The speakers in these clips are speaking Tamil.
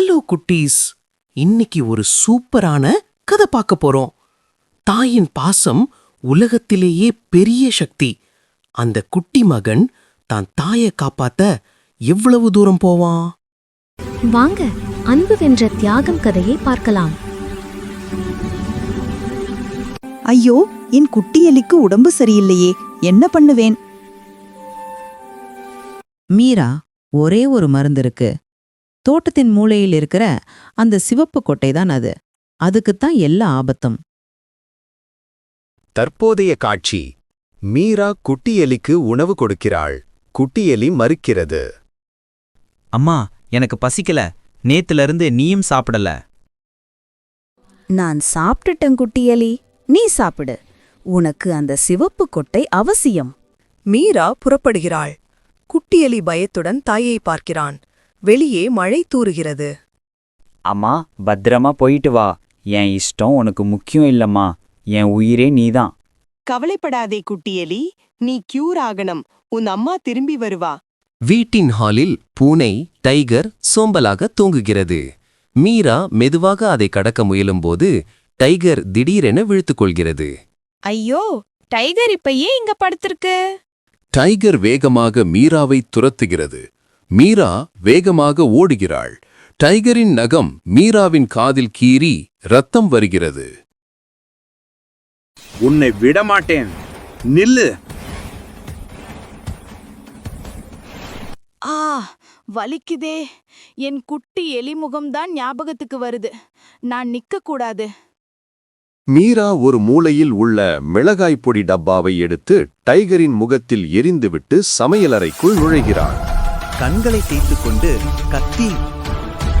ஹலோ குட்டீஸ். இன்னைக்கு ஒரு சூப்பரான கதை பார்க்க போறோம். தாயின் பாசம் உலகத்திலேயே பெரிய சக்தி. அந்த குட்டி மகன் தான் தாயை காப்பாத்த எவ்வளவு தூரம் போவான்? வாங்க அன்பு வென்ற தியாகம் கதையை பார்க்கலாம். ஐயோ என் குட்டி எலிக்கு உடம்பு சரியில்லையே. என்ன பண்ணுவேன்? மீரா ஒரே ஒரு மருந்து இருக்கு. தோட்டத்தின் மூலையில் இருக்கிற அந்த சிவப்பு கொட்டை தான் அது. அதுக்குத்தான் எல்லா ஆபத்தும். தற்போதைய காட்சி. மீரா குட்டி எலிக்கு உணவு கொடுக்கிறாள். குட்டி எலி மறுக்கிறது. அம்மா எனக்கு பசிக்கல. நேத்துல இருந்து நீயும் சாப்பிடல. நான் சாப்பிட்டுட்டேன் குட்டி எலி நீ சாப்பிடு. உனக்கு அந்த சிவப்பு கொட்டை அவசியம். மீரா புறப்படுகிறாள். குட்டியலி பயத்துடன் தாயை பார்க்கிறான். வெளியே மழை தூறுகிறது. அம்மா பத்திரமா போயிட்டு வா. என் இஷ்டம் உனக்கு முக்கியம் இல்லம்மா. என் உயிரே நீதான். கவலைப்படாதே குட்டியலி. நீ கியூர் ஆகணும். உன் அம்மா திரும்பி வருவா. வீட்டின் ஹாலில் பூனை டைகர் சோம்பலாக தூங்குகிறது. மீரா மெதுவாக அதை கடக்க முயலும்போது டைகர் திடீரென விழுத்துக் கொள்கிறது ஐயோ டைகர் இப்ப ஏன் இங்க படுத்திருக்கு? டைகர் வேகமாக மீராவை துரத்துகிறது. மீரா வேகமாக ஓடுகிறாள். டைகரின் நகம் மீராவின் காதில் கீறி ரத்தம் வருகிறது. உன்னை விடமாட்டேன். நில்லு. ஆ வலிக்குதே. என் குட்டி எலிமுகம்தான் ஞாபகத்துக்கு வருது. நான் நிக்க கூடாது மீரா ஒரு மூலையில் உள்ள மிளகாய் பொடி டப்பாவை எடுத்து டைகரின் முகத்தில் எரிந்துவிட்டு சமையலறைக்குள் நுழைகிறாள். கண்களை தேய்த்துக் கொண்டு கத்தி.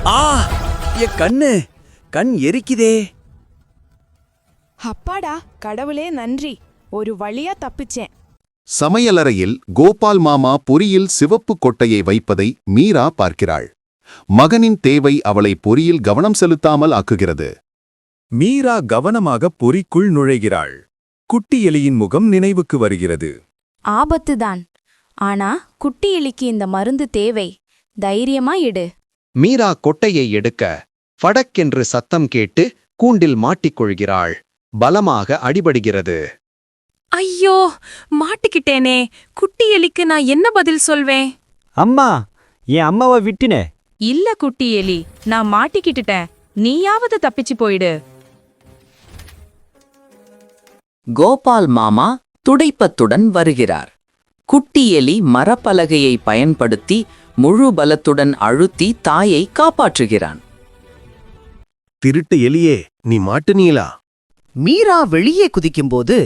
ஆ என் கண்ணு கண் எரிக்குதே. அப்பாடா கடவுளே நன்றி. ஒரு வழியா தப்பிச்சேன். சமையலறையில் கோபால் மாமா பொரியில் சிவப்பு கொட்டையை வைப்பதை மீரா பார்க்கிறாள். மகனின் தேவை அவளை பொரியில் கவனம் செலுத்தாமல் ஆக்குகிறது. மீரா கவனமாக பொறிக்குள் நுழைகிறாள். குட்டி எலியின் முகம் நினைவுக்கு வருகிறது. ஆபத்துதான். ஆனா குட்டி எலிக்கு இந்த மருந்து தேவை. தைரியமா இடு. மீரா கொட்டையை எடுக்க ஃபடக்கென்று சத்தம் கேட்டு கூண்டில் மாட்டிக்கொள்கிறாள் பலமாக அடிபடுகிறது. ஐயோ மாட்டிக்கிட்டேனே. குட்டி எலிக்கு நான் என்ன பதில் சொல்வேன்? அம்மா என் அம்மாவை விட்டுனே. இல்ல குட்டி எலி நான் மாட்டிக்கிட்டுட்டேன். நீயாவது தப்பிச்சு போயிடு. கோபால் மாமா துடைப்பத்துடன் வருகிறார். குட்டி எலி மரப்பலகையை பயன்படுத்தி முழு பலத்துடன் அழுத்தி தாயை காப்பாற்றுகிறான். திருட்டு எலியே நீ மாட்டுனீலா மீரா வெளியே குதிக்கும்போது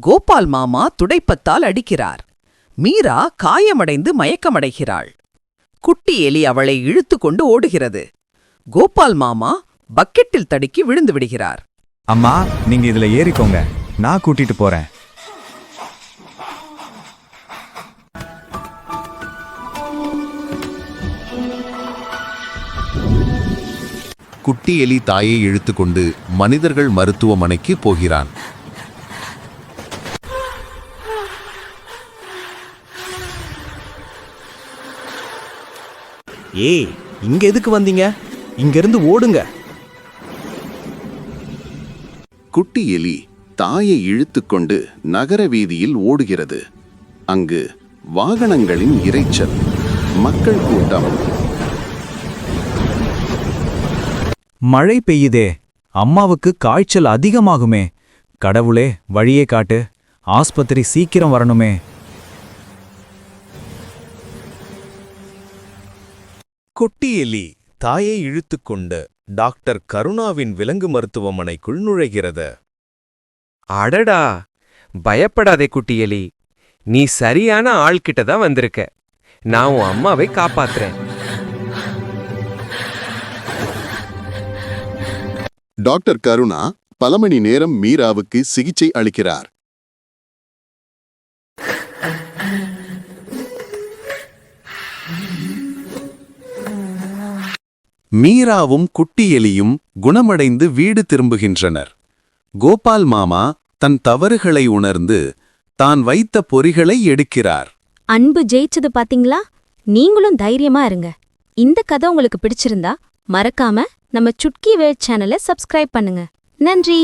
கோபால் மாமா துடைப்பத்தால் அடிக்கிறார். மீரா காயமடைந்து மயக்கமடைகிறாள். குட்டி எலி அவளை இழுத்து கொண்டு ஓடுகிறது. கோபால் மாமா பக்கெட்டில் தடுக்கி விழுந்து விடுகிறார். அம்மா நீங்க இதுல ஏறிக்கோங்க. நான் கூட்டிட்டு போறேன். குட்டி எலி தாயை இழுத்துக்கொண்டு மனிதர்கள் மருத்துவமனைக்கு போகிறான். ஏய் இங்க எதுக்கு வந்தீங்க? இங்கிருந்து ஓடுங்க. குட்டி எலி தாயை இழுத்துக்கொண்டு நகர வீதியில் ஓடுகிறது. அங்கு வாகனங்களின் இரைச்சல் மக்கள் கூட்டம் மழை பெய்யுதே. அம்மாவுக்கு காய்ச்சல் அதிகமாகுமே. கடவுளே வழியே காட்டு. ஆஸ்பத்திரி சீக்கிரம் வரணுமே. குட்டி எலி தாயை இழுத்துக்கொண்டு டாக்டர் கருணாவின் விலங்கு மருத்துவமனைக்குள் நுழைகிறது. அடடா! பயப்படாதே குட்டியலி நீ சரியான ஆள்கிட்ட தான் வந்திருக்க. நான் உன் அம்மாவை காப்பாத்துறேன். டாக்டர் கருணா பல மணி நேரம் மீராவுக்கு சிகிச்சை அளிக்கிறார். மீராவும் குட்டி எலியும் குணமடைந்து வீடு திரும்புகின்றனர். கோபால் மாமா தன் தவறுகளை உணர்ந்து தான் வைத்த பொறிகளை எடுக்கிறார். அன்பு ஜெயிச்சது பாத்தீங்களா? நீங்களும் தைரியமா இருங்க. இந்த கதை உங்களுக்கு பிடிச்சிருந்தா மறக்காம நம்ம சுட்கி வேட் சேனலை சப்ஸ்கிரைப் பண்ணுங்க. நன்றி.